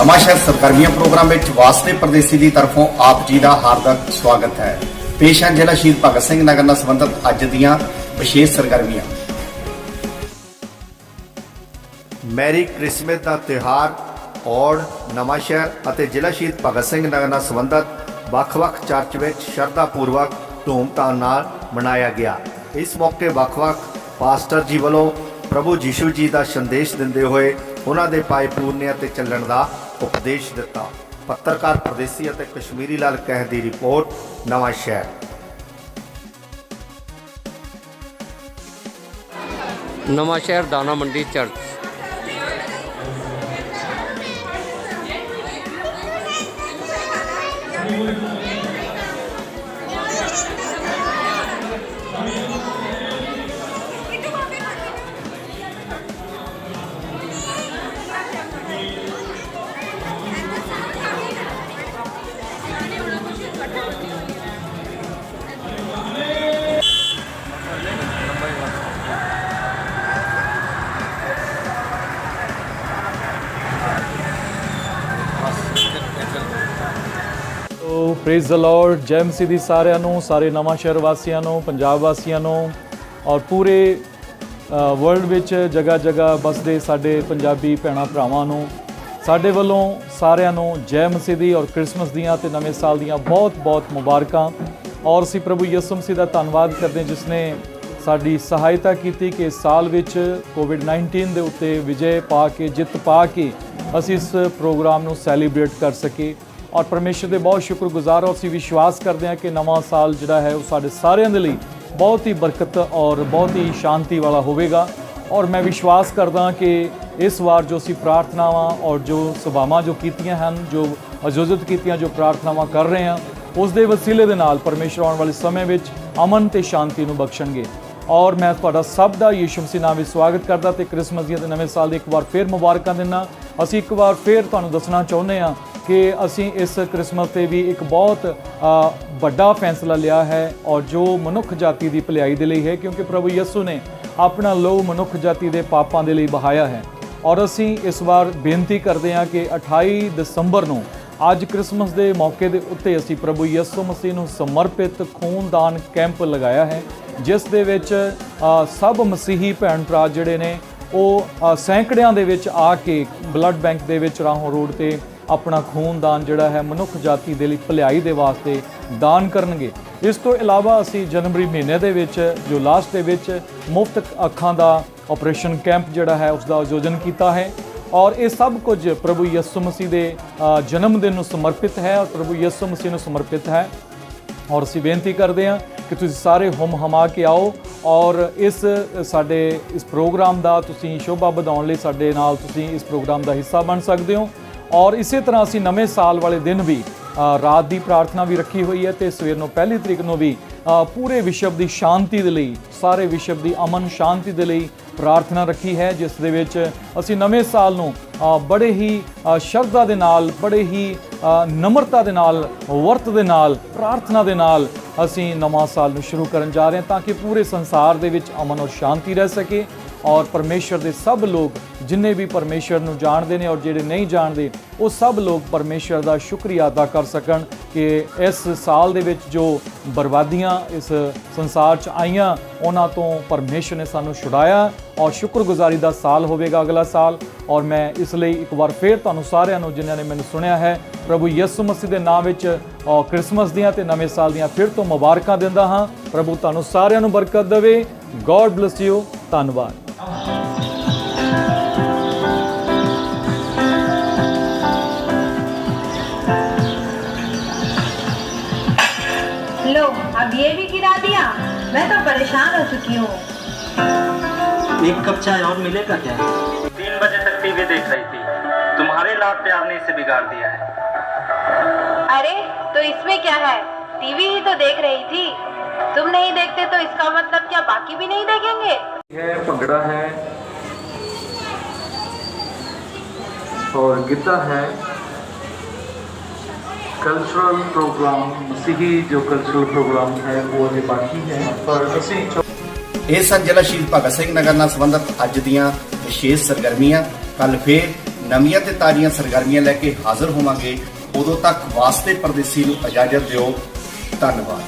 ਨਵਾਂਸ਼ਹਿਰ ਸਰਗਰਮੀਆਂ ਪ੍ਰੋਗਰਾਮ ਵਿੱਚ ਵਾਸਤੇ ਪ੍ਰਦੇਸੀ ਦੀ ਤਰਫੋਂ ਆਪ ਜੀ ਦਾ ਹਾਰਦਿਕ ਸਵਾਗਤ ਹੈ। ਪੇਸ਼ ਹੈ ਜ਼ਿਲ੍ਹਾ ਸ਼ਹੀਦ ਭਗਤ ਸਿੰਘ ਨਗਰ ਨਾਲ ਸੰਬੰਧਿਤ ਅੱਜ ਦੀਆਂ ਵਿਸ਼ੇਸ਼ ਸਰਗਰਮੀਆਂ। ਮੈਰੀ ਕ੍ਰਿਸਮਸ ਦਾ ਤਿਉਹਾਰ ਔੜ ਨਵਾਂਸ਼ਹਿਰ ਅਤੇ ਜ਼ਿਲ੍ਹਾ ਸ਼ਹੀਦ ਭਗਤ ਸਿੰਘ ਨਗਰ ਨਾਲ ਸੰਬੰਧਿਤ ਵੱਖ-ਵੱਖ ਚਰਚ ਵਿੱਚ ਸ਼ਰਧਾ ਪੂਰਵਕ ਧੂਮਧਾਮ ਨਾਲ ਮਨਾਇਆ ਗਿਆ। ਇਸ ਮੌਕੇ ਵੱਖ-ਵੱਖ ਪਾਸਟਰ ਜੀ ਵੱਲੋਂ ਪ੍ਰਭੂ ਯੀਸ਼ੂ ਜੀ ਦਾ ਸੰਦੇਸ਼ ਦਿੰਦੇ ਹੋਏ ਉਹਨਾਂ ਦੇ ਪਾਏ ਪੂਰਨੇ ਅਤੇ ਚੱਲਣ ਦਾ ਉਪਦੇਸ਼ ਦਿੱਤਾ। ਪੱਤਰਕਾਰ ਪ੍ਰਦੇਸੀ ਅਤੇ ਕਸ਼ਮੀਰੀ ਲਾਲ ਕਹਿ ਦੀ ਰਿਪੋਰਟ, ਨਵਾਂ ਸ਼ਹਿਰ। ਨਵਾਂ ਸ਼ਹਿਰ ਦਾਣਾ ਮੰਡੀ ਚਰਚ ਪ੍ਰੇਜ਼ ਦ ਲਾਰਡ ਜੈ ਮਸੀਹ ਦੀ ਸਾਰਿਆਂ ਨੂੰ, ਸਾਰੇ ਨਵਾਂ ਸ਼ਹਿਰ ਵਾਸੀਆਂ ਨੂੰ, ਪੰਜਾਬ ਵਾਸੀਆਂ ਨੂੰ ਔਰ ਪੂਰੇ ਵਰਲਡ ਵਿੱਚ ਜਗ੍ਹਾ ਜਗ੍ਹਾ ਬਸਦੇ ਸਾਡੇ ਪੰਜਾਬੀ ਭੈਣਾਂ ਭਰਾਵਾਂ ਨੂੰ, ਸਾਡੇ ਵੱਲੋਂ ਸਾਰਿਆਂ ਨੂੰ ਜੈ ਮਸੀਹ ਦੀ ਔਰ ਕ੍ਰਿਸਮਸ ਦੀਆਂ ਤੇ ਨਵੇਂ ਸਾਲ ਦੀਆਂ ਬਹੁਤ-ਬਹੁਤ ਮੁਬਾਰਕਾਂ ਔਰ ਅਸੀਂ ਪ੍ਰਭੂ ਯਿਸੂ ਮਸੀਹ ਦਾ ਧੰਨਵਾਦ ਕਰਦੇ ਹਾਂ ਜਿਸ ਨੇ ਸਾਡੀ ਸਹਾਇਤਾ ਕੀਤੀ ਕਿ ਇਸ ਸਾਲ ਵਿੱਚ ਕੋਵਿਡ-19 ਦੇ ਉੱਤੇ ਵਿਜੇ ਪਾ ਕੇ, ਜਿੱਤ ਪਾ ਕੇ ਅਸੀਂ ਇਸ ਪ੍ਰੋਗਰਾਮ ਨੂੰ ਸੈਲੀਬ੍ਰੇਟ ਕਰ ਸਕੇ ਔਰ ਪਰਮੇਸ਼ਰ ਦੇ ਬਹੁਤ ਸ਼ੁਕਰਗੁਜ਼ਾਰ ਹਾਂ। ਅਸੀਂ ਵਿਸ਼ਵਾਸ ਕਰਦੇ ਹਾਂ ਕਿ ਨਵਾਂ ਸਾਲ ਜਿਹੜਾ ਹੈ ਉਹ ਸਾਡੇ ਸਾਰਿਆਂ ਦੇ ਲਈ ਬਹੁਤ ਹੀ ਬਰਕਤ ਔਰ ਬਹੁਤ ਹੀ ਸ਼ਾਂਤੀ ਵਾਲਾ ਹੋਵੇਗਾ। ਔਰ ਮੈਂ ਵਿਸ਼ਵਾਸ ਕਰਦਾ ਕਿ ਇਸ ਵਾਰ ਜੋ ਅਸੀਂ ਪ੍ਰਾਰਥਨਾਵਾਂ ਔਰ ਜੋ ਸਭਾਵਾਂ ਜੋ ਕੀਤੀਆਂ ਹਨ, ਜੋ ਆਯੋਜਿਤ ਕੀਤੀਆਂ ਜੋ ਪ੍ਰਾਰਥਨਾਵਾਂ ਕਰ ਰਹੇ ਹਾਂ, ਉਸ ਦੇ ਵਸੀਲੇ ਦੇ ਨਾਲ ਪਰਮੇਸ਼ਰ ਆਉਣ ਵਾਲੇ ਸਮੇਂ ਵਿੱਚ ਅਮਨ ਤੇ ਸ਼ਾਂਤੀ ਨੂੰ ਬਖਸ਼ਣਗੇ। ਔਰ ਮੈਂ ਤੁਹਾਡਾ ਸਭ ਦਾ ਯੀਸ਼ੂ ਮਸੀਹ ਨਾਮ ਵਿੱਚ ਸਵਾਗਤ ਕਰਦਾ ਤੇ ਕ੍ਰਿਸਮਸ ਦੀਆਂ ਤੇ ਨਵੇਂ ਸਾਲ ਦੀ ਇੱਕ ਵਾਰ ਫੇਰ ਮੁਬਾਰਕਾਂ ਦਿੰਦਾ। ਅਸੀਂ ਇੱਕ ਵਾਰ ਫੇਰ ਤੁਹਾਨੂੰ ਦੱਸਣਾ ਚਾਹੁੰਦੇ ਹਾਂ ਕਿ ਅਸੀਂ ਇਸ ਕ੍ਰਿਸਮਸ ਤੇ ਵੀ ਇੱਕ ਬਹੁਤ ਵੱਡਾ ਫੈਸਲਾ ਲਿਆ ਹੈ ਔਰ ਜੋ ਮਨੁੱਖ ਜਾਤੀ ਦੀ ਭਲਾਈ ਦੇ ਲਈ ਹੈ, ਕਿਉਂਕਿ ਪ੍ਰਭੂ ਯਿਸੂ ਨੇ ਆਪਣਾ ਲਹੂ ਮਨੁੱਖ ਜਾਤੀ ਦੇ ਪਾਪਾਂ ਦੇ ਲਈ ਬਹਾਇਆ ਹੈ। ਔਰ ਅਸੀਂ ਇਸ ਵਾਰ ਬੇਨਤੀ ਕਰਦੇ ਹਾਂ ਕਿ 28 ਦਸੰਬਰ ਨੂੰ ਅੱਜ ਕ੍ਰਿਸਮਸ ਦੇ ਮੌਕੇ ਦੇ ਉੱਤੇ ਅਸੀਂ ਪ੍ਰਭੂ ਯਿਸੂ ਮਸੀਹ ਨੂੰ ਸਮਰਪਿਤ ਖੂਨਦਾਨ ਕੈਂਪ ਲਗਾਇਆ ਹੈ, ਜਿਸ ਦੇ ਵਿੱਚ ਸਭ ਮਸੀਹੀ ਭੈਣ ਭਰਾ ਜਿਹੜੇ ਨੇ, ਉਹ ਸੈਂਕੜਿਆਂ ਦੇ ਵਿੱਚ ਆ ਕੇ ਬਲੱਡ ਬੈਂਕ ਦੇ ਵਿੱਚ ਰਾਹੋਂ ਰੋਡ ਤੇ ਆਪਣਾ ਖੂਨਦਾਨ ਜਿਹੜਾ ਹੈ ਮਨੁੱਖ ਜਾਤੀ ਦੇ ਲਈ ਭਲਾਈ ਦੇ ਵਾਸਤੇ ਦਾਨ ਕਰਨਗੇ। ਇਸ ਤੋਂ ਇਲਾਵਾ ਅਸੀਂ ਜਨਵਰੀ ਮਹੀਨੇ ਦੇ ਵਿੱਚ, ਜੋ ਲਾਸਟ ਦੇ ਵਿੱਚ ਮੁਫਤ ਅੱਖਾਂ ਦਾ ਆਪਰੇਸ਼ਨ ਕੈਂਪ ਜਿਹੜਾ ਹੈ ਉਸ ਦਾ ਆਯੋਜਨ ਕੀਤਾ ਹੈ ਔਰ ਇਹ ਸਭ ਕੁਝ ਪ੍ਰਭੂ ਯਿਸੂ ਮਸੀਹ ਦੇ ਜਨਮ ਦਿਨ ਨੂੰ ਸਮਰਪਿਤ ਹੈ ਔਰ ਪ੍ਰਭੂ ਯਿਸੂ ਮਸੀਹ ਨੂੰ ਸਮਰਪਿਤ ਹੈ। ਔਰ ਅਸੀਂ ਬੇਨਤੀ ਕਰਦੇ ਹਾਂ ਕਿ ਤੁਸੀਂ ਸਾਰੇ ਹੁਮ ਹਮਾ ਕੇ ਆਓ ਔਰ ਇਸ, ਸਾਡੇ ਇਸ ਪ੍ਰੋਗਰਾਮ ਦਾ ਤੁਸੀਂ ਸ਼ੋਭਾ ਵਧਾਉਣ ਲਈ ਸਾਡੇ ਨਾਲ ਤੁਸੀਂ ਇਸ ਪ੍ਰੋਗਰਾਮ ਦਾ ਹਿੱਸਾ ਬਣ ਸਕਦੇ ਹੋ। ਔਰ ਇਸੇ ਤਰ੍ਹਾਂ ਅਸੀਂ ਨਵੇਂ ਸਾਲ ਵਾਲੇ ਦਿਨ ਵੀ ਰਾਤ ਦੀ ਪ੍ਰਾਰਥਨਾ ਵੀ ਰੱਖੀ ਹੋਈ ਹੈ ਤੇ ਸਵੇਰ ਨੂੰ ਪਹਿਲੀ ਤਰੀਕ ਨੂੰ ਵੀ ਪੂਰੇ ਵਿਸ਼ਵ ਦੀ ਸ਼ਾਂਤੀ ਦੇ ਲਈ, ਸਾਰੇ ਵਿਸ਼ਵ ਦੀ ਅਮਨ ਸ਼ਾਂਤੀ ਦੇ ਲਈ ਪ੍ਰਾਰਥਨਾ ਰੱਖੀ ਹੈ, ਜਿਸ ਦੇ ਵਿੱਚ ਅਸੀਂ ਨਵੇਂ ਸਾਲ ਨੂੰ ਬੜੇ ਹੀ ਸ਼ਰਧਾ ਦੇ ਨਾਲ, ਬੜੇ ਹੀ ਨਮਰਤਾ ਦੇ ਨਾਲ, ਵਰਤ ਦੇ ਨਾਲ, ਪ੍ਰਾਰਥਨਾ ਦੇ ਨਾਲ ਅਸੀਂ ਨਵਾਂ ਸਾਲ ਨੂੰ ਸ਼ੁਰੂ ਕਰਨ ਜਾ ਰਹੇ ਹਾਂ ਤਾਂ ਕਿ ਪੂਰੇ ਸੰਸਾਰ ਦੇ ਵਿੱਚ ਅਮਨ ਔਰ ਸ਼ਾਂਤੀ ਰਹਿ ਸਕੇ। ਔਰ ਪਰਮੇਸ਼ਰ ਦੇ ਸਭ ਲੋਕ ਜਿੰਨੇ ਵੀ ਪਰਮੇਸ਼ਰ ਨੂੰ ਜਾਣਦੇ ਨੇ ਔਰ ਜਿਹੜੇ ਨਹੀਂ ਜਾਣਦੇ, ਉਹ ਸਭ ਲੋਕ ਪਰਮੇਸ਼ਰ ਦਾ ਸ਼ੁਕਰੀਆ ਅਦਾ ਕਰ ਸਕਣ ਕਿ ਇਸ ਸਾਲ ਦੇ ਵਿੱਚ ਜੋ ਬਰਬਾਦੀਆਂ ਇਸ ਸੰਸਾਰ 'ਚ ਆਈਆਂ, ਉਹਨਾਂ ਤੋਂ ਪਰਮੇਸ਼ਰ ਨੇ ਸਾਨੂੰ ਛੁਡਾਇਆ ਔਰ ਸ਼ੁਕਰਗੁਜ਼ਾਰੀ ਦਾ ਸਾਲ ਹੋਵੇਗਾ ਅਗਲਾ ਸਾਲ। ਔਰ ਮੈਂ ਇਸ ਲਈ ਇੱਕ ਵਾਰ ਫੇਰ ਤੁਹਾਨੂੰ ਸਾਰਿਆਂ ਨੂੰ ਜਿਨ੍ਹਾਂ ਨੇ ਮੈਨੂੰ ਸੁਣਿਆ ਹੈ, ਪ੍ਰਭੂ ਯਿਸੂ ਮਸੀਹ ਦੇ ਨਾਮ ਵਿੱਚ ਔਰ ਕ੍ਰਿਸਮਸ ਦੀਆਂ ਤੇ ਨਵੇਂ ਸਾਲ ਦੀਆਂ ਫਿਰ ਤੋਂ ਮੁਬਾਰਕਾਂ ਦਿੰਦਾ ਹਾਂ। ਪ੍ਰਭੂ ਤੁਹਾਨੂੰ ਸਾਰਿਆਂ ਨੂੰ ਬਰਕਤ ਦੇਵੇ। ਗੋਡ ਬlesਸ ਯੂ ਧੰਨਵਾਦ। अब ये भी गिरा दिया। मैं तो परेशान हो चुकी हूँ। एक कप चाय और मिलेगा क्या? तीन बजे तक टीवी देख रही थी। तुम्हारे लाड प्यार ने इसे बिगाड़ दिया है। अरे तो इसमें क्या है? टीवी ही तो देख रही थी। तुम नहीं देखते तो इसका मतलब क्या बाकी भी नहीं देखेंगे? है भंगड़ा है और गिद्दा है। ਕਲਚਰਲ ਪ੍ਰੋਗਰਾਮ ਮਸੀਹੀ ਜੋ ਕਲਚਰਲ ਪ੍ਰੋਗਰਾਮ ਹੈ, ਉਹ ਅਜੇ ਬਾਕੀ ਹੈ। ਪਰ ਅਸੀਂ ਇਹ ਸਨ ਜ਼ਿਲ੍ਹਾ ਸ਼ਹੀਦ ਭਗਤ ਸਿੰਘ ਨਗਰ ਨਾਲ ਸੰਬੰਧਿਤ ਅੱਜ ਦੀਆਂ ਵਿਸ਼ੇਸ਼ ਸਰਗਰਮੀਆਂ। ਕੱਲ ਫੇਰ ਨਵੀਆਂ ਤੇ ਤਾਜ਼ੀਆਂ ਸਰਗਰਮੀਆਂ ਲੈ ਕੇ ਹਾਜ਼ਰ ਹੋਵਾਂਗੇ। ਉਦੋਂ ਤੱਕ ਵਾਸਤੇ ਪਰਦੇਸੀ ਨੂੰ ਇਜਾਜ਼ਤ ਦਿਓ। ਧੰਨਵਾਦ।